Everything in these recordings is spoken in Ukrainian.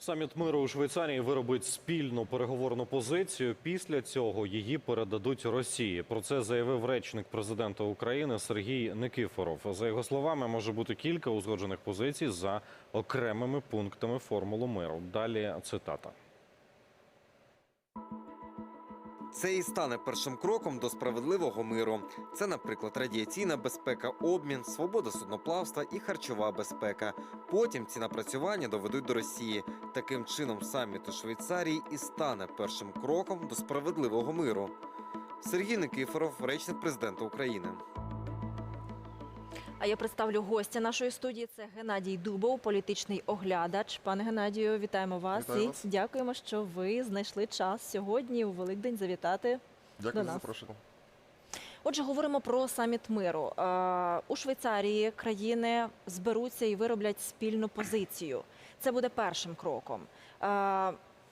Саміт миру у Швейцарії виробить спільну переговорну позицію. Після цього її передадуть Росії. Про це заявив речник президента України Сергій Никифоров. За його словами, може бути кілька узгоджених позицій за окремими пунктами формулу миру. Далі цитата. Це і стане першим кроком до справедливого миру. Це, наприклад, радіаційна безпека, обмін, свобода судноплавства і харчова безпека. Потім ці напрацювання доведуть до Росії. Таким чином, саміт у Швейцарії і стане першим кроком до справедливого миру. Сергій Никифоров, речник президента України. А я представлю гостя нашої студії. Це Геннадій Дубов, політичний оглядач. Пане Геннадію, вітаємо вас Вітаю і вас. дякуємо, що ви знайшли час сьогодні у Великдень завітати. Дякую До за нас. запрошення. Отже, говоримо про саміт миру. У Швейцарії країни зберуться і вироблять спільну позицію. Це буде першим кроком.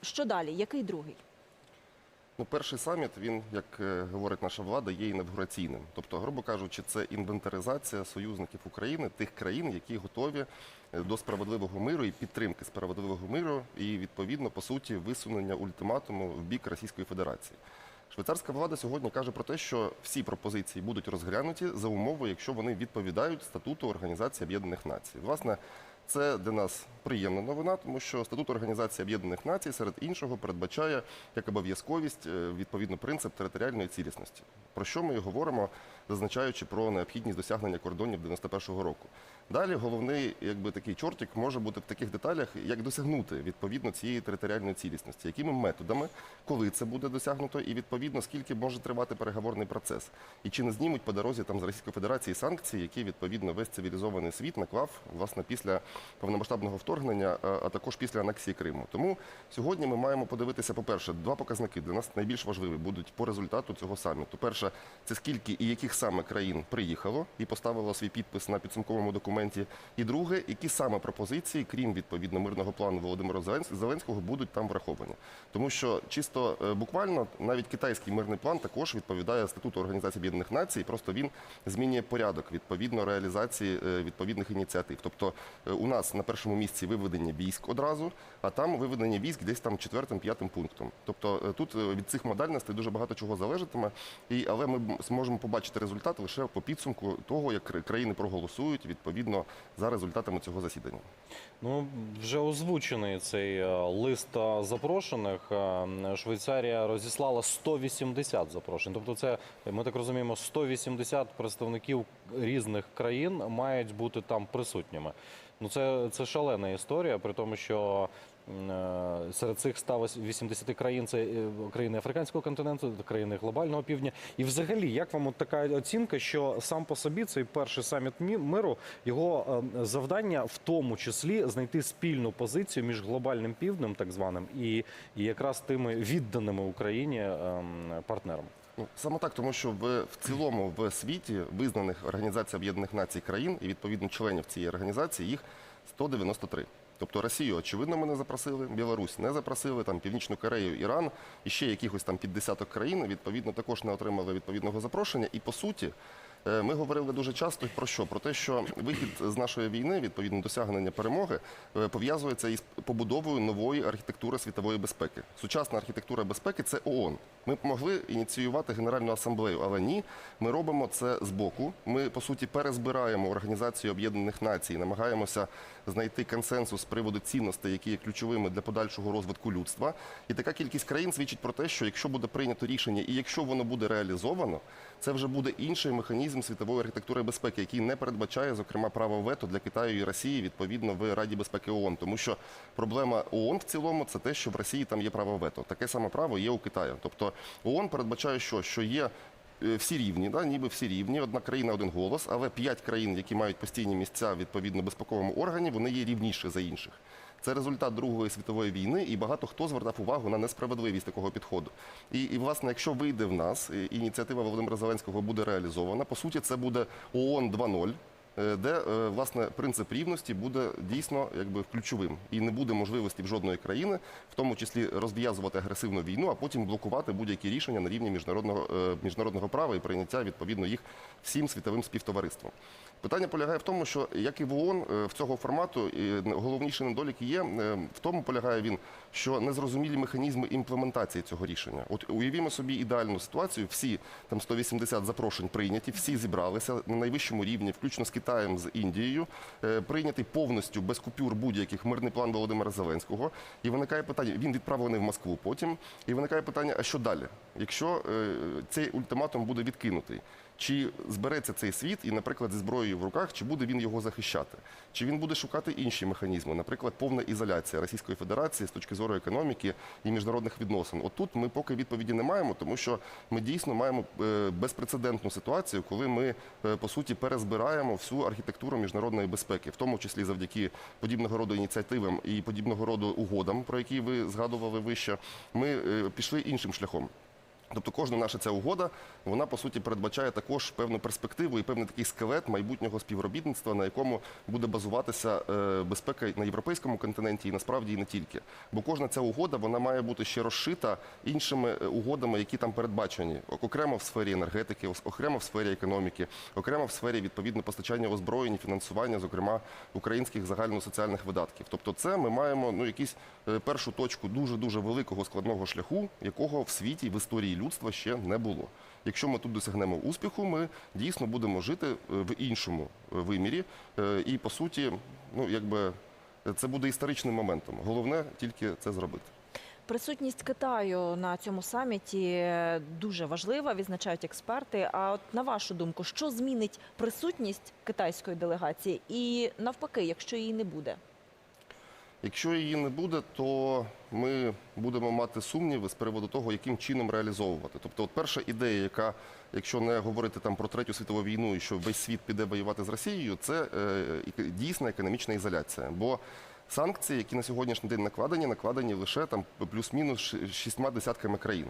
Що далі? Який другий? Ну, перший саміт, він, як е, говорить наша влада, є інавгураційним. Тобто, грубо кажучи, це інвентаризація союзників України, тих країн, які готові е, до справедливого миру і підтримки справедливого миру, і відповідно по суті висунення ультиматуму в бік Російської Федерації. Швейцарська влада сьогодні каже про те, що всі пропозиції будуть розглянуті за умови, якщо вони відповідають статуту Організації Об'єднаних Націй. Власне, це для нас приємна новина, тому що статут Організації Об'єднаних Націй серед іншого передбачає як обов'язковість е, відповідно принцип територіальної цілісності. Про що ми і говоримо, зазначаючи про необхідність досягнення кордонів 91-го року. Далі головний, якби такий чортик може бути в таких деталях, як досягнути відповідно цієї територіальної цілісності, якими методами, коли це буде досягнуто, і відповідно скільки може тривати переговорний процес, і чи не знімуть по дорозі там з Російської Федерації санкції, які відповідно весь цивілізований світ наклав власне після повномасштабного вторгнення, а також після анексії Криму. Тому сьогодні ми маємо подивитися, по-перше, два показники для нас найбільш важливі будуть по результату цього саміту. Перше, це скільки і яких саме країн приїхало і поставило свій підпис на підсумковому документі. І друге, які саме пропозиції, крім відповідно мирного плану Володимира Зеленс- Зеленського, будуть там враховані. Тому що чисто е, буквально навіть китайський мирний план також відповідає статуту Організації Об'єднаних Націй. Просто він змінює порядок відповідно реалізації е, відповідних ініціатив. Тобто е, у нас на першому місці виведення військ одразу, а там виведення військ десь там четвертим, п'ятим пунктом. Тобто е, тут е, від цих модальностей дуже багато чого залежатиме, і але ми зможемо побачити результат лише по підсумку того, як країни проголосують відповідно за результатами цього засідання. Ну вже озвучений цей е, лист запрошених. Швейцарія розіслала 180 запрошень. Тобто, це ми так розуміємо, 180 представників різних країн мають бути там присутніми. Ну це, це шалена історія, при тому, що е, серед цих 180 країн це е, країни африканського континенту, країни глобального півдня. І взагалі, як вам от така оцінка, що сам по собі цей перший саміт мі- миру, його е, завдання в тому числі знайти спільну позицію між глобальним півднем, так званим, і, і якраз тими відданими Україні ем, партнерами. Ну, саме так, тому що в, в цілому в світі визнаних організацій Об'єднаних Націй країн і відповідно членів цієї організації їх 193. Тобто Росію, очевидно, ми не запросили, Білорусь не запросили, там Північну Корею, Іран і ще якихось там під десяток країн відповідно також не отримали відповідного запрошення. І по суті, ми говорили дуже часто про що? Про те, що вихід з нашої війни, відповідно досягнення перемоги, е, пов'язується із побудовою нової архітектури світової безпеки. Сучасна архітектура безпеки це ООН. Ми могли ініціювати Генеральну асамблею, але ні, ми робимо це збоку. Ми по суті перезбираємо Організацію Об'єднаних Націй, намагаємося знайти консенсус з приводу цінностей, які є ключовими для подальшого розвитку людства. І така кількість країн свідчить про те, що якщо буде прийнято рішення, і якщо воно буде реалізовано, це вже буде інший механізм світової архітектури безпеки, який не передбачає, зокрема, право вето для Китаю і Росії відповідно в Раді безпеки ООН. Тому що проблема ООН в цілому це те, що в Росії там є право вето. Таке саме право є у Китаю. Тобто ООН передбачає, що, що є. Е, Всі рівні, да, ніби всі рівні, одна країна, один голос, але п'ять країн, які мають постійні місця відповідно безпековому органі, вони є рівніші за інших. Це результат Другої світової війни, і багато хто звертав увагу на несправедливість такого підходу. І, і власне, якщо вийде в нас, ініціатива Володимира Зеленського буде реалізована, по суті, це буде ООН 2.0. е, де е, власне принцип рівності буде дійсно якби ключовим, і не буде можливості в жодної країни, в тому числі розв'язувати агресивну війну, а потім блокувати будь-які рішення на рівні міжнародного е, міжнародного права і прийняття відповідно їх всім світовим співтовариством. Питання полягає в тому, що як і в ООН е, в цього формату і головніший недолік є е, в тому, полягає він, що незрозумілі механізми імплементації цього рішення. От уявімо собі ідеальну ситуацію. Всі там 180 запрошень прийняті, всі зібралися на найвищому рівні, включно з Китаєм, з Індією, е, прийнятий повністю без купюр будь-яких мирний план Володимира Зеленського. І виникає питання: він відправлений в Москву потім. І виникає питання: а що далі? Якщо цей ультиматум буде відкинутий. Чи збереться цей світ і, наприклад, зі зброєю в руках, чи буде він його захищати? Чи він буде шукати інші механізми, наприклад, повна ізоляція Російської Федерації з точки зору економіки і міжнародних відносин? От тут ми поки відповіді не маємо, тому що ми дійсно маємо е, безпрецедентну ситуацію, коли ми е, по суті перезбираємо всю архітектуру міжнародної безпеки, в тому числі завдяки подібного роду ініціативам і подібного роду угодам, про які ви згадували вище. Ми е, пішли іншим шляхом. Тобто кожна наша ця угода, вона по суті передбачає також певну перспективу і певний такий скелет майбутнього співробітництва, на якому буде базуватися е, безпека на європейському континенті і насправді і не тільки. Бо кожна ця угода вона має бути ще розшита іншими е, угодами, які там передбачені, окремо в сфері енергетики, окремо в сфері економіки, окремо в сфері відповідно постачання озброєнь, фінансування, зокрема українських загальносоціальних видатків. Тобто, це ми маємо ну якісь е, першу точку дуже дуже великого складного шляху, якого в світі в історії людства ще не було. Якщо ми тут досягнемо успіху, ми дійсно будемо жити е, в іншому е, вимірі, Е, і по суті, ну якби це буде історичним моментом. Головне тільки це зробити. Присутність Китаю на цьому саміті дуже важлива, відзначають експерти. А от на вашу думку, що змінить присутність китайської делегації і навпаки, якщо її не буде? Якщо її не буде, то ми будемо мати сумніви з приводу того, яким чином реалізовувати. Тобто, от перша ідея, яка, якщо не говорити там про третю світову війну і що весь світ піде воювати з Росією, це е, дійсна економічна ізоляція. Бо санкції, які на сьогоднішній день накладені, накладені лише там плюс-мінус шістьма десятками країн.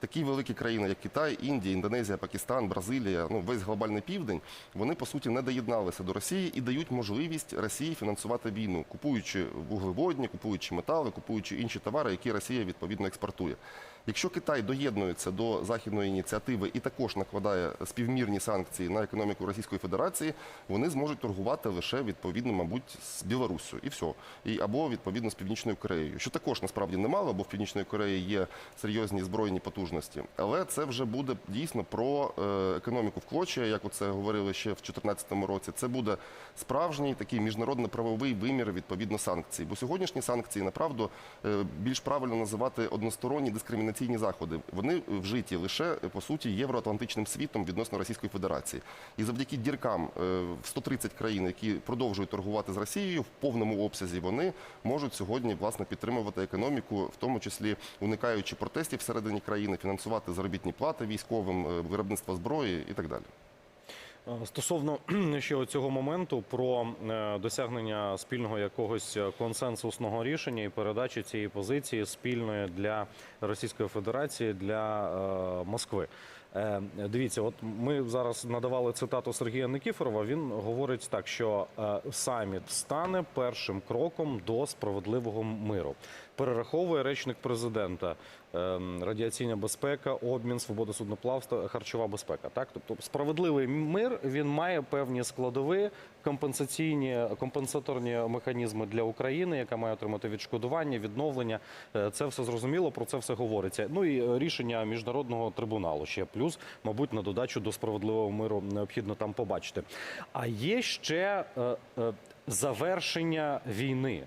Такі великі країни, як Китай, Індія, Індонезія, Пакистан, Бразилія, ну весь глобальний південь, вони по суті не доєдналися до Росії і дають можливість Росії фінансувати війну, купуючи вуглеводні, купуючи метали, купуючи інші товари, які Росія відповідно експортує. Якщо Китай доєднується до західної ініціативи і також накладає співмірні санкції на економіку Російської Федерації, вони зможуть торгувати лише відповідно, мабуть, з Білоруссю і все. І або відповідно з Північною Кореєю, що також насправді немало, бо в Північної Кореї є серйозні збройні потужності. Але це вже буде дійсно про е, економіку в клочі, як оце говорили ще в 2014 році. Це буде справжній такий міжнародно-правовий вимір відповідно санкцій. Бо сьогоднішні санкції направду е, більш правильно називати односторонні дискримінаційні заходи. Вони вжиті лише по суті євроатлантичним світом відносно Російської Федерації. І завдяки діркам е, в 130 країн, які продовжують торгувати з Росією в повному обсязі, вони можуть сьогодні власне підтримувати економіку, в тому числі уникаючи протестів всередині країни, фінансувати заробітні плати військовим, е, виробництво зброї і так далі. Е, Стосовно ще цього моменту про е, досягнення спільного якогось е, консенсусного рішення і передачі цієї позиції спільної для Російської Федерації для Москви. Дивіться, от ми зараз надавали цитату Сергія Никіфорова. Він говорить так, що саміт стане першим кроком до справедливого миру. Перераховує речник президента е, радіаційна безпека, обмін, свобода судноплавства, харчова безпека. Так, тобто справедливий мир він має певні складові компенсаційні компенсаторні механізми для України, яка має отримати відшкодування, відновлення. Е, Це все зрозуміло, про це все говориться. Ну і е, рішення міжнародного трибуналу ще плюс, мабуть, на додачу до справедливого миру необхідно там побачити. А є ще е, завершення війни.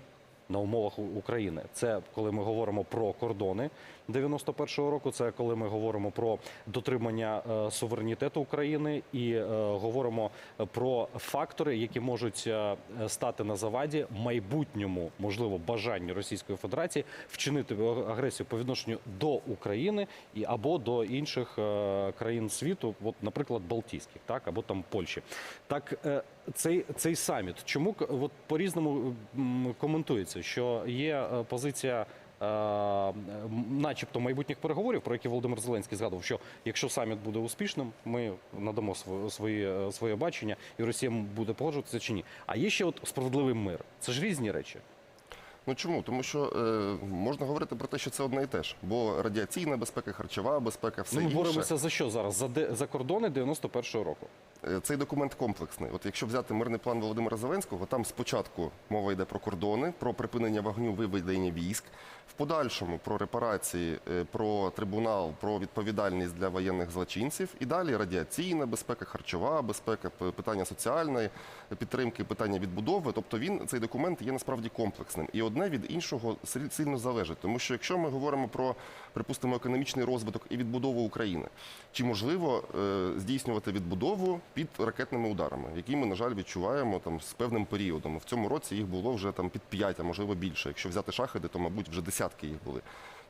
На умовах України. Це коли ми говоримо про кордони 91-го року. Це коли ми говоримо про дотримання е, суверенітету України і е, говоримо про фактори, які можуть е, стати на заваді майбутньому, можливо, бажанню Російської Федерації вчинити агресію по відношенню до України і або до інших країн світу, от, наприклад, Балтійських, так або там Польщі. Так цей, цей саміт, чому от по різному коментується, що є позиція начебто майбутніх переговорів, про які Володимир Зеленський згадував, що якщо саміт буде успішним, ми надамо своє, своє, е, бачення, і Росія буде погоджуватися чи ні. А є ще от справедливий мир. Це ж різні речі. Ну чому? Тому що е, можна говорити про те, що це одне і те ж, бо радіаційна безпека, харчова безпека, все ну, ми інше. боремося за що зараз? За, де, за кордони 91-го року. Цей документ комплексний. От якщо взяти мирний план Володимира Зеленського, там спочатку мова йде про кордони, про припинення вогню, виведення військ, в подальшому про репарації, е, про трибунал, про відповідальність для воєнних злочинців, і далі радіаційна безпека, харчова безпека, питання соціальної підтримки, питання відбудови. Тобто він цей документ є насправді комплексним, і одне від іншого сильно залежить. Тому що якщо ми говоримо про, припустимо, економічний розвиток і відбудову України, чи можливо е, здійснювати відбудову під ракетними ударами, які ми, на жаль, відчуваємо там з певним періодом. В цьому році їх було вже там під 5, а можливо більше. Якщо взяти шахеди, то мабуть вже десятки їх були.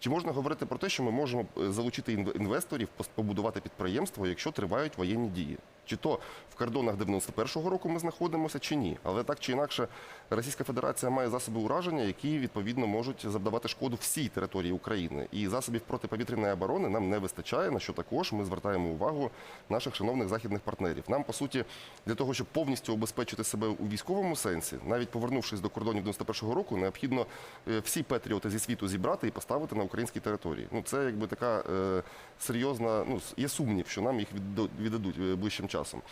Чи можна говорити про те, що ми можемо е, залучити інв- інвесторів, побудувати підприємство, якщо тривають воєнні дії? Чи то в кордонах 91-го року ми знаходимося, чи ні? Але так чи інакше, Російська Федерація має засоби ураження, які відповідно можуть завдавати шкоду всій території України. І засобів протиповітряної оборони нам не вистачає, на що також ми звертаємо увагу наших шановних західних партнерів. Нам по суті для того, щоб повністю обезпечити себе у військовому сенсі, навіть повернувшись до кордонів 91-го року, необхідно е, всі патріоти зі світу зібрати і поставити на українській території. Ну це якби така е, серйозна. Ну є сумнів, що нам їх віддадуть е, ближчим часом.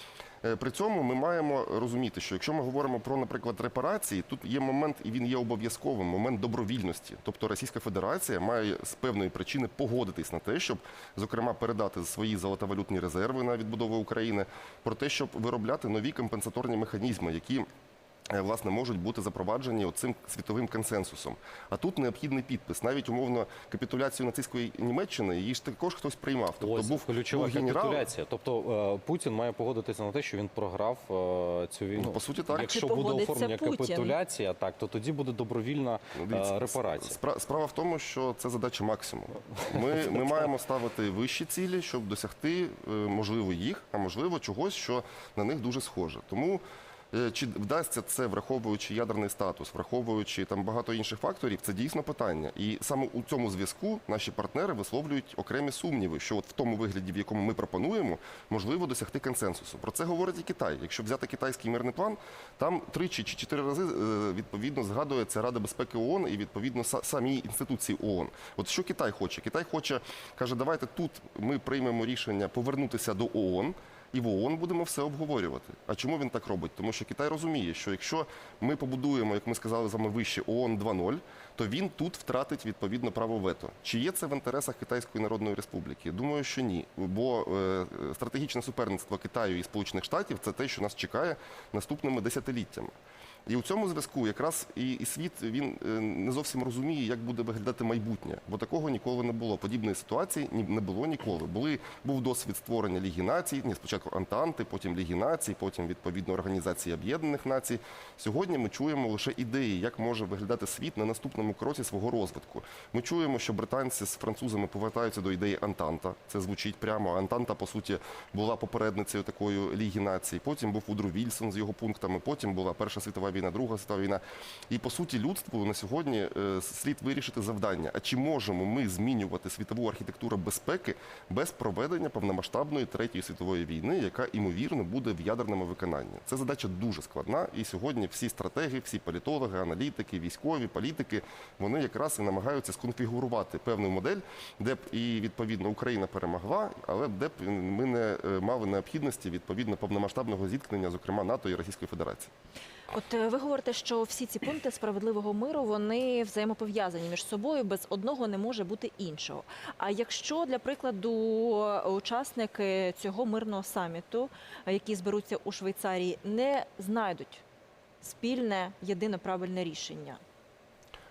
Е, При цьому ми маємо розуміти, що якщо ми говоримо про, наприклад, репарації, тут є момент, і він є обов'язковим, момент добровільності. Тобто Російська Федерація має з певної причини погодитись на те, щоб, зокрема, передати свої золотовалютні резерви на відбудову України, про те, щоб виробляти нові компенсаторні механізми, які власне можуть бути запроваджені цим світовим консенсусом. А тут необхідний підпис. Навіть умовно капітуляцію нацистської Німеччини її ж також хтось приймав. Тобто Ось був, ключова був генерал. капітуляція. Тобто е, Путін має погодитися на те, що він програв е, цю війну. Ну, по суті, так. Якщо Чи буде оформлення Путін? капітуляція, так то тоді буде добровільна Ну, е, дивіться, репарація. спра- Справа в тому, що це задача максимум. Ми, ми маємо ставити вищі цілі, щоб досягти, е, можливо, їх, а можливо, чогось, що на них дуже схоже. Тому е, чи вдасться це, враховуючи ядерний статус, враховуючи там багато інших факторів, це дійсно питання. І саме у цьому зв'язку наші партнери висловлюють окремі сумніви, що от в тому вигляді, в якому ми пропонуємо, можливо досягти консенсусу. Про це говорить і Китай. Якщо взяти китайський мирний план, там тричі чи чотири рази е, відповідно згадується Рада безпеки ООН і відповідно са- самі інституції ООН. От що Китай хоче? Китай хоче каже, давайте тут ми приймемо рішення повернутися до ООН. І в ООН будемо все обговорювати. А чому він так робить? Тому що Китай розуміє, що якщо ми побудуємо, як ми сказали з вами вище, ООН 2.0, то він тут втратить відповідно право вето. Чи є це в інтересах Китайської Народної Республіки? Думаю, що ні. Бо е, стратегічне суперництво Китаю і Сполучених Штатів це те, що нас чекає наступними десятиліттями. І у цьому зв'язку якраз і, і світ він е, не зовсім розуміє, як буде виглядати майбутнє, бо такого ніколи не було. Подібної ситуації не було ніколи. Були був досвід створення Ліги націй, ні, спочатку Антанти, потім Ліги націй, потім відповідно Організації Об'єднаних Націй. Сьогодні ми чуємо лише ідеї, як може виглядати світ на наступному кроці свого розвитку. Ми чуємо, що британці з французами повертаються до ідеї Антанта. Це звучить прямо. Антанта, по суті, була попередницею такої Ліги націй. Потім був Удру Вільсон з його пунктами. Потім була Перша світова війна, Друга світова війна. І по суті, людству на сьогодні е, слід вирішити завдання. А чи можемо ми змінювати світову архітектуру безпеки без проведення повномасштабної третьої світової війни, яка імовірно буде в ядерному виконанні? Це задача дуже складна. І сьогодні всі стратеги, всі політологи, аналітики, військові, політики, вони якраз і намагаються сконфігурувати певну модель, де б і відповідно Україна перемогла, але де б ми не е, мали необхідності відповідно повномасштабного зіткнення, зокрема НАТО і Російської Федерації. От е, ви говорите, що всі ці пункти справедливого миру вони взаємопов'язані між собою. Без одного не може бути іншого. А якщо для прикладу учасники цього мирного саміту, які зберуться у Швейцарії, не знайдуть спільне єдине правильне рішення,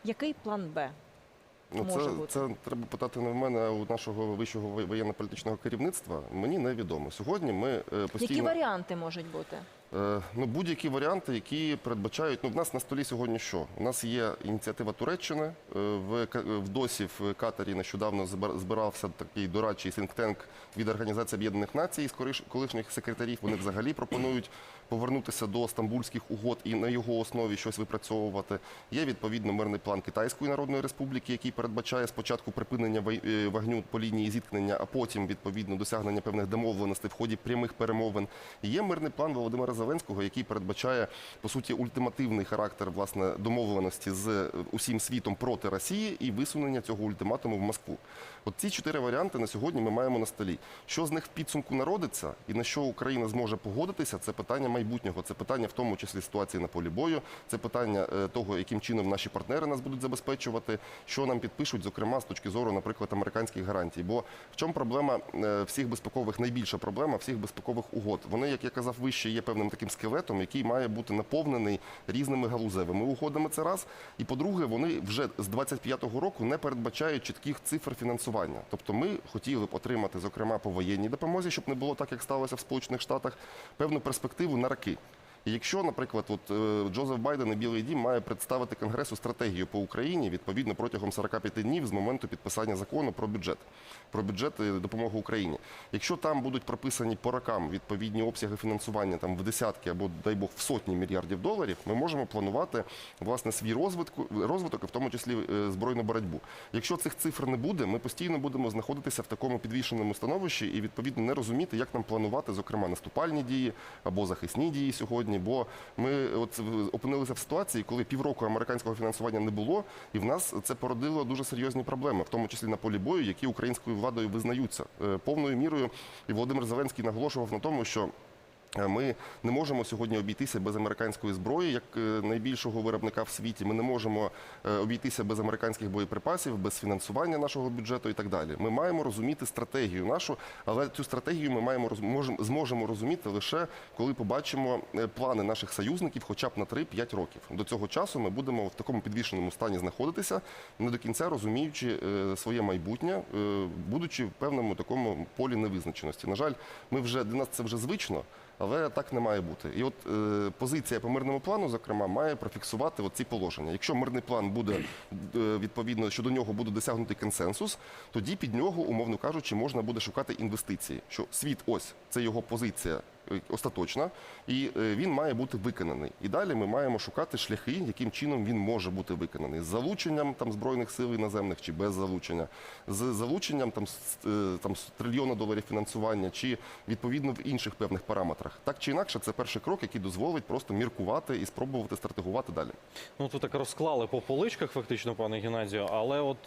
який план Б? Ну, Може це, бути. це треба питати не в мене, а у нашого вищого воєнно-політичного керівництва. Мені невідомо. Сьогодні ми е, постійно Які варіанти можуть бути? Е, Ну, будь-які варіанти, які передбачають. Ну, в нас на столі сьогодні що? У нас є ініціатива Туреччини. Е, В, Ка- в ДОСі в Катарі нещодавно збир- збирався такий дорадчий think-tank від Організації Об'єднаних Націй з колишніх секретарів. Вони взагалі пропонують повернутися до стамбульських угод і на його основі щось випрацьовувати. Є відповідно мирний план Китайської Народної Республіки, який передбачає спочатку припинення е, вогню по лінії зіткнення, а потім відповідно досягнення певних домовленостей в ході прямих перемовин. Є мирний план Володимира Зеленського, який передбачає по суті ультимативний характер власне домовленості з е, усім світом проти Росії і висунення цього ультиматуму в Москву. От ці чотири варіанти на сьогодні ми маємо на столі. Що з них в підсумку народиться і на що Україна зможе погодитися, це питання майбутнього, це питання в тому числі ситуації на полі бою, це питання е, того, яким чином наші партнери нас будуть забезпечувати, що нам підпишуть, зокрема з точки зору, наприклад, американських гарантій. Бо в чому проблема е, всіх безпекових, найбільша проблема всіх безпекових угод? Вони, як я казав вище, є певним таким скелетом, який має бути наповнений різними галузевими угодами. Це раз. І по-друге, вони вже з 25-го року не передбачають чітких цифр фінансування. Тобто, ми хотіли б отримати, зокрема, по воєнній допомозі, щоб не було так, як сталося в Сполучених Штатах, певну перспективу на aqui. Якщо, наприклад, от е, Джозеф Байден і Білий Дім має представити Конгресу стратегію по Україні відповідно протягом 45 днів з моменту підписання закону про бюджет, про бюджет допомоги Україні. Якщо там будуть прописані по рокам відповідні обсяги фінансування там в десятки або дай Бог в сотні мільярдів доларів, ми можемо планувати власне свій розвитку розвиток, і в тому числі е, збройну боротьбу. Якщо цих цифр не буде, ми постійно будемо знаходитися в такому підвішеному становищі і відповідно не розуміти, як нам планувати, зокрема, наступальні дії або захисні дії сьогодні. Бо ми от опинилися в ситуації, коли півроку американського фінансування не було, і в нас це породило дуже серйозні проблеми, в тому числі на полі бою, які українською владою визнаються Е, повною мірою. І Володимир Зеленський наголошував на тому, що. Е, Ми не можемо сьогодні обійтися без американської зброї, як е, найбільшого виробника в світі. Ми не можемо е, обійтися без американських боєприпасів, без фінансування нашого бюджету і так далі. Ми маємо розуміти стратегію нашу, але цю стратегію ми маємо зможемо розуміти лише коли побачимо плани наших союзників, хоча б на 3-5 років. До цього часу ми будемо в такому підвішеному стані знаходитися, не до кінця розуміючи своє майбутнє, будучи в певному такому полі невизначеності. На жаль, ми вже для нас це вже звично. Але так не має бути. І от е, позиція по мирному плану, зокрема, має профіксувати от ці положення. Якщо мирний план буде е, відповідно, що до нього буде досягнутий консенсус, тоді під нього, умовно кажучи, можна буде шукати інвестиції. Що світ, ось це його позиція. Е, Остаточна, і е, він має бути виконаний. І далі ми маємо шукати шляхи, яким чином він може бути виконаний з залученням там збройних сил іноземних чи без залучення, з залученням там, е, там трильйона доларів фінансування, чи відповідно в інших певних параметрах. Так чи інакше, це перший крок, який дозволить просто міркувати і спробувати стратегувати далі. Ну тут так розклали по поличках, фактично, пане Геннадію. Але от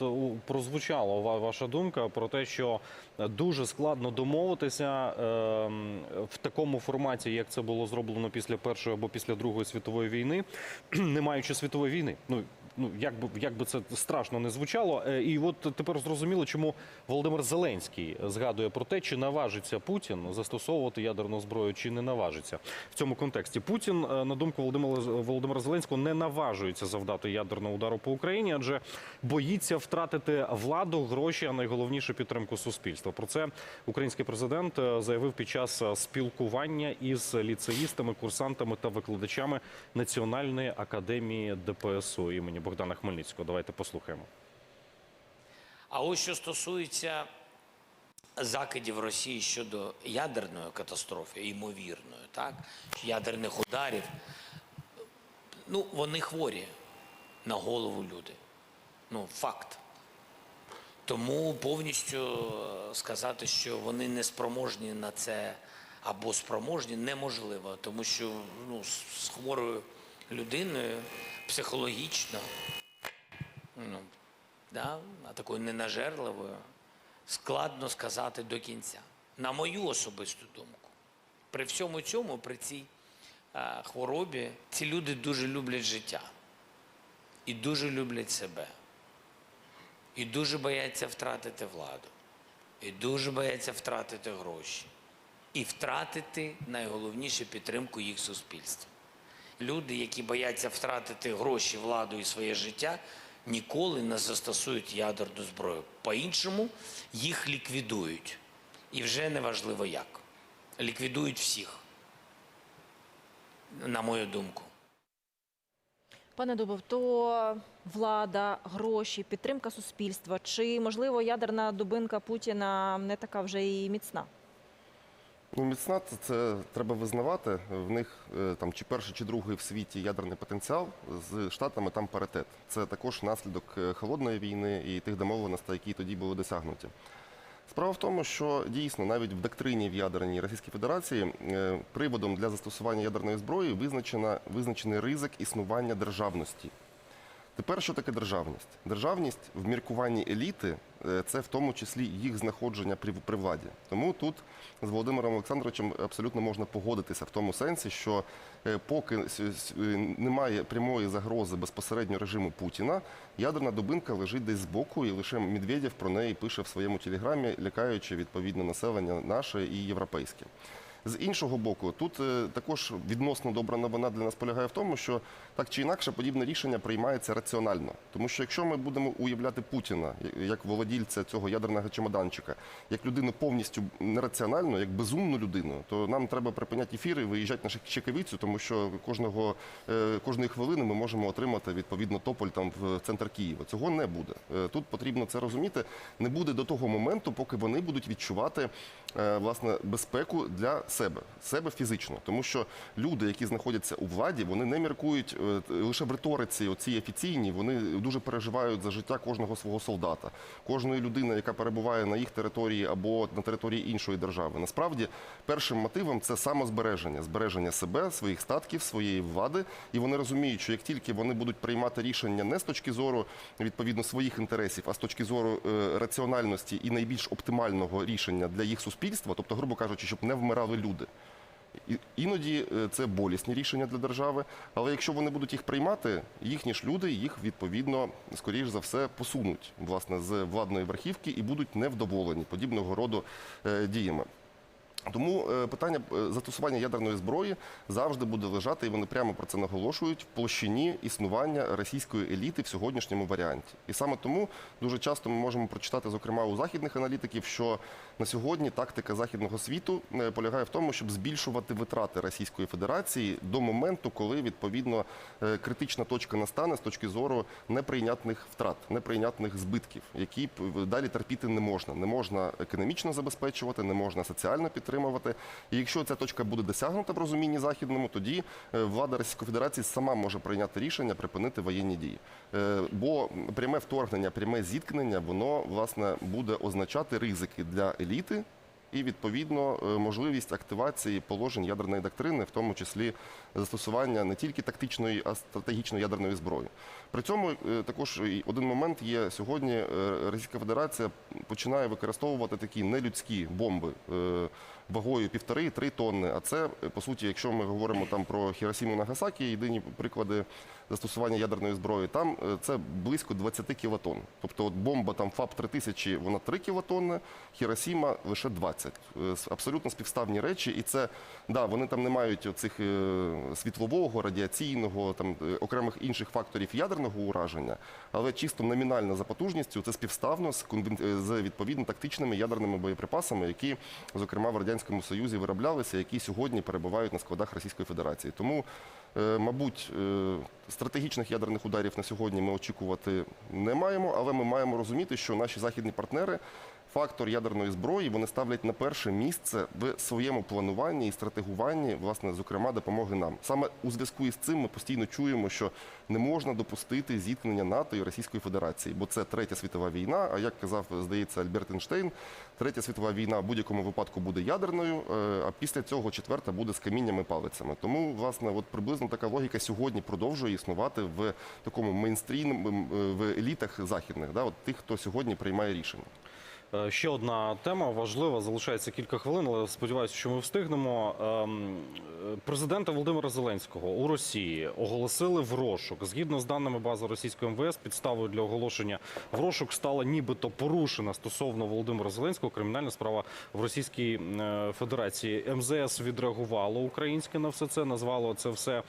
прозвучала ва- ваша думка про те, що е, дуже складно домовитися ем, в такому форматі, як це було зроблено після першої або після другої світової війни, не маючи світової війни. Ну ну як би як би це страшно не звучало. Е, І от тепер зрозуміло, чому Володимир Зеленський згадує про те, чи наважиться Путін застосовувати ядерну зброю, чи не наважиться в цьому контексті. Путін, е, на думку Володимира Володимира Зеленського, не наважується завдати ядерного удару по Україні, адже боїться втратити владу, гроші, а найголовніше підтримку суспільства. Про це український президент е, заявив під час спілкування із ліцеїстами, курсантами та викладачами Національної академії ДПСУ імені Богдана Хмельницького. Давайте послухаємо. А ось що стосується закидів Росії щодо ядерної катастрофи, ймовірної, так, ядерних ударів, ну, вони хворі на голову люди. Ну, факт. Тому повністю е, сказати, що вони не спроможні на це або спроможні, неможливо, тому що ну, з хворою людиною психологічно ну, да, а такою ненажерливою, складно сказати до кінця. На мою особисту думку. При всьому цьому, при цій е, хворобі, ці люди дуже люблять життя і дуже люблять себе. І дуже бояться втратити владу, і дуже бояться втратити гроші, і втратити найголовніше підтримку їх суспільства. Люди, які бояться втратити гроші, владу і своє життя, ніколи не застосують ядерну зброю. По-іншому їх ліквідують. І вже не важливо як. Ліквідують всіх. на мою думку. Пане Дубов, то влада, гроші, підтримка суспільства чи можливо ядерна дубинка Путіна не така вже і міцна? Ну, міцна це, це треба визнавати. В них е, там чи перший, чи другий в світі ядерний потенціал з штатами там паритет. Це також наслідок е, холодної війни і тих домовленостей, які тоді були досягнуті. Справа в тому, що дійсно навіть в доктрині в ядерній Російській Федерації е, приводом для застосування ядерної зброї визначена, визначений ризик існування державності. Тепер що таке державність? Державність в міркуванні еліти е, це в тому числі їх знаходження при, владі. Тому тут з Володимиром Олександровичем абсолютно можна погодитися в тому сенсі, що е, поки е, немає прямої загрози безпосередньо режиму Путіна, ядерна дубинка лежить десь збоку, і лише Медведєв про неї пише в своєму телеграмі, лякаючи відповідно населення наше і європейське. З іншого боку, тут е, також відносно добра новина для нас полягає в тому, що так чи інакше подібне рішення приймається раціонально. Тому що якщо ми будемо уявляти Путіна як володільця цього ядерного чемоданчика, як людину повністю нераціональну, як безумну людину, то нам треба припиняти ефіри виїжджати на Чекавицю, тому що кожного е, кожної хвилини ми можемо отримати відповідно тополь там в центр Києва. Цього не буде. Е, Тут потрібно це розуміти. Не буде до того моменту, поки вони будуть відчувати власне безпеку для себе, себе фізично, тому що люди, які знаходяться у владі, вони не міркують е, лише в риториці, оцій офіційній, вони дуже переживають за життя кожного свого солдата, кожної людини, яка перебуває на їх території або на території іншої держави. Насправді, першим мотивом це самозбереження, збереження себе, своїх статків, своєї влади, і вони розуміють, що як тільки вони будуть приймати рішення не з точки зору відповідно своїх інтересів, а з точки зору е, раціональності і найбільш оптимального рішення для їх суспільства, тобто, грубо кажучи, щоб не вмирали люди. Іноді е, це болісні рішення для держави, але якщо вони будуть їх приймати, їхні ж люди їх відповідно скоріш за все посунуть власне з владної верхівки і будуть невдоволені подібного роду е, діями. Тому е, питання е, застосування ядерної зброї завжди буде лежати, і вони прямо про це наголошують в площині існування російської еліти в сьогоднішньому варіанті. І саме тому дуже часто ми можемо прочитати, зокрема у західних аналітиків, що на сьогодні тактика західного світу е, полягає в тому, щоб збільшувати витрати Російської Федерації до моменту, коли відповідно критична точка настане з точки зору неприйнятних втрат, неприйнятних збитків, які далі терпіти не можна. Не можна економічно забезпечувати, не можна соціально підтримувати. І якщо ця точка буде досягнута в розумінні західному, тоді е, влада Російської Федерації сама може прийняти рішення припинити воєнні дії. Е, Бо пряме вторгнення, пряме зіткнення, воно власне буде означати ризики для еліти. І відповідно е, можливість активації положень ядерної доктрини, в тому числі застосування не тільки тактичної, а стратегічної ядерної зброї. При цьому також один момент є сьогодні. Російська Федерація починає використовувати такі нелюдські бомби вагою півтори-три тонни. А це е, по суті, якщо ми говоримо там про Хіросіму Нагасакі, єдині приклади застосування ядерної зброї, там е, це близько 20 кілотон. Тобто от бомба там ФАП 3000, вона 3 кілотонни, Хіросіма лише 20. Е, Абсолютно співставні речі, і це да, вони там не мають цих світлового, радіаційного, там окремих інших факторів ядерного ураження, але чисто номінально за потужністю це співставно з, з відповідно тактичними ядерними боєприпасами, які, зокрема, в радянському Союзі вироблялися, які сьогодні перебувають на складах Російської Федерації. Тому, е, мабуть, е, стратегічних ядерних ударів на сьогодні ми очікувати не маємо, але ми маємо розуміти, що наші західні партнери. Фактор ядерної зброї вони ставлять на перше місце в своєму плануванні і стратегуванні, власне, зокрема, допомоги нам. Саме у зв'язку із цим ми постійно чуємо, що не можна допустити зіткнення НАТО і Російської Федерації, бо це третя світова війна. А як казав, здається, Альберт Ейнштейн, третя світова війна в будь-якому випадку буде ядерною, е, а після цього четверта буде з каміннями палицями. Тому, власне, от приблизно така логіка сьогодні продовжує існувати в такому мейнстрім е, в елітах західних, да, от тих, хто сьогодні приймає рішення. Е, Ще одна тема важлива. Залишається кілька хвилин, але сподіваюся, що ми встигнемо. Ем, е, Президента Володимира Зеленського у Росії оголосили в розшук. Згідно з даними бази російської МВС, підставою для оголошення в розшук стала нібито порушена стосовно Володимира Зеленського кримінальна справа в Російській е, Федерації. МЗС відреагувало українське на все це, назвало це все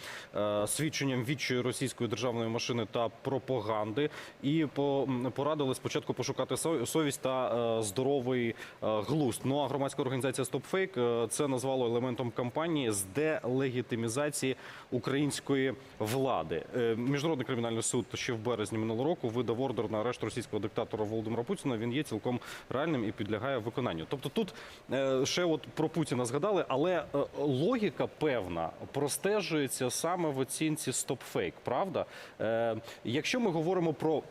свідченням відчої російської державної машини та пропаганди. І по- порадили спочатку пошукати совість та здоровий е, глузд. Ну а громадська організація StopFake е, це назвало елементом кампанії з делегітимізації української влади. Е, Міжнародний кримінальний суд ще в березні минулого року видав ордер на арешт російського диктатора Володимира Путіна. Він є цілком реальним і підлягає виконанню. Тобто, тут ще от про Путіна згадали, але логіка певна простежується саме в оцінці StopFake, правда? Якщо ми говоримо про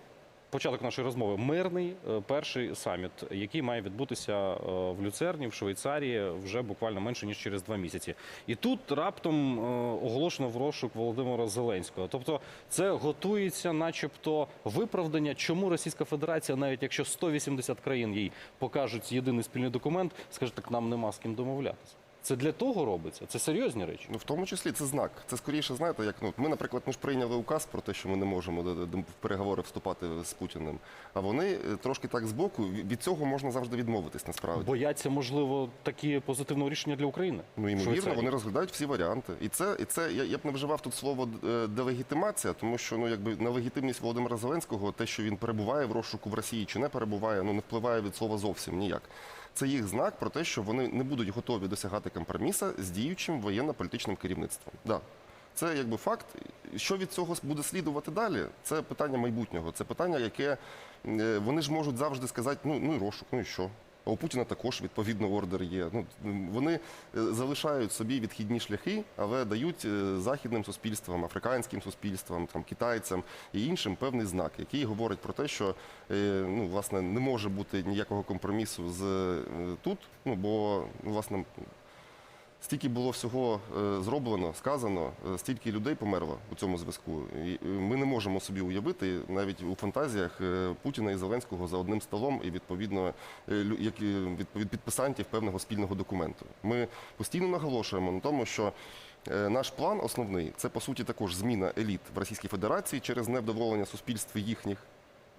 початок нашої розмови, мирний е, перший саміт, який має відбутися е, в Люцерні, в Швейцарії, вже буквально менше ніж через два місяці. І тут раптом е, оголошено в розшук Володимира Зеленського. Тобто, це готується, начебто, виправдання, чому Російська Федерація, навіть якщо 180 країн їй покажуть єдиний спільний документ, скаже, так нам нема з ким домовлятися. Це для того робиться. Це серйозні речі. Ну, в тому числі це знак. Це скоріше, знаєте, як ну ми, наприклад, ми ж прийняли указ про те, що ми не можемо в переговори вступати з Путіним. А вони е, трошки так збоку від від цього можна завжди відмовитись насправді. Бояться, можливо, такі позитивного рішення для України. Ну, ймовірно, вони розглядають всі варіанти. І це, і це я, я б не вживав тут слово е, делегітимація, тому що ну якби на легітимність Володимира Зеленського, те, що він перебуває в розшуку в Росії чи не перебуває, ну не впливає від слова зовсім ніяк. Це їх знак про те, що вони не будуть готові досягати компроміса з діючим воєнно-політичним керівництвом. Да. Це якби факт. Що від цього буде слідувати далі? Це питання майбутнього. Це питання, яке е, вони ж можуть завжди сказати, ну, ну і розшук, ну і що? А у Путіна також відповідно ордер є. Ну вони е, залишають собі відхідні шляхи, але дають е, західним суспільствам, африканським суспільствам, там китайцям і іншим певний знак, який говорить про те, що е, ну власне не може бути ніякого компромісу з тут. Ну бо ну, власне Стільки було всього е, зроблено, сказано, е, стільки людей померло у цьому зв'язку. Е, ми не можемо собі уявити навіть у фантазіях Путіна і Зеленського за одним столом і відповідно як і підписантів певного спільного документу. Ми постійно наголошуємо на тому, що наш план основний це по суті також зміна еліт в Російській Федерації через невдоволення суспільств їхніх.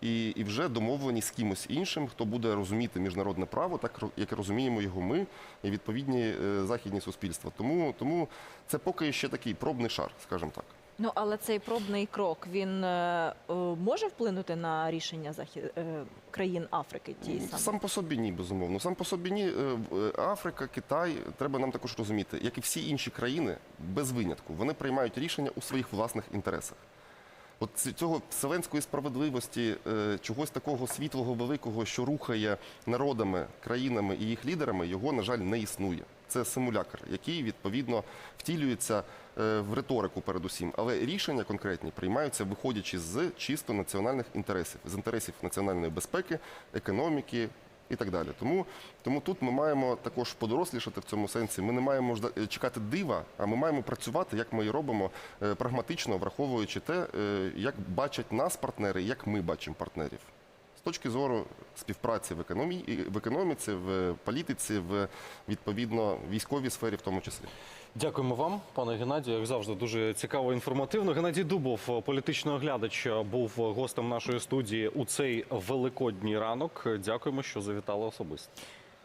І, і вже домовлені з кимось іншим, хто буде розуміти міжнародне право, так як розуміємо його ми і відповідні е, західні суспільства. Тому, тому це поки ще такий пробний шар, скажімо так. Ну але цей пробний крок він е, е, може вплинути на рішення захід е, країн Африки. Ті самі? Сам по собі ні, безумовно. Сам по собі ні. Е, Африка, Китай, треба нам також розуміти, як і всі інші країни, без винятку, вони приймають рішення у своїх власних інтересах. От цього вселенської справедливості, е, чогось такого світлого, великого, що рухає народами, країнами і їх лідерами, його, на жаль, не існує. Це симулякр, який відповідно втілюється е, в риторику передусім. Але рішення конкретні приймаються виходячи з чисто національних інтересів, з інтересів національної безпеки, економіки. І так далі. Тому, тому тут ми маємо також подорослішати в цьому сенсі. Ми не маємо жда- чекати дива, а ми маємо працювати, як ми і робимо, е, прагматично, враховуючи те, е, як бачать нас партнери, як ми бачимо партнерів. З точки зору співпраці в економі... в економіці, в політиці, в відповідно військовій сфері, в тому числі. Дякуємо вам, пане Геннадію. Як завжди, дуже цікаво інформативно. Геннадій Дубов, політичний оглядач, був гостем нашої студії у цей великодній ранок. Дякуємо, що завітали особисто.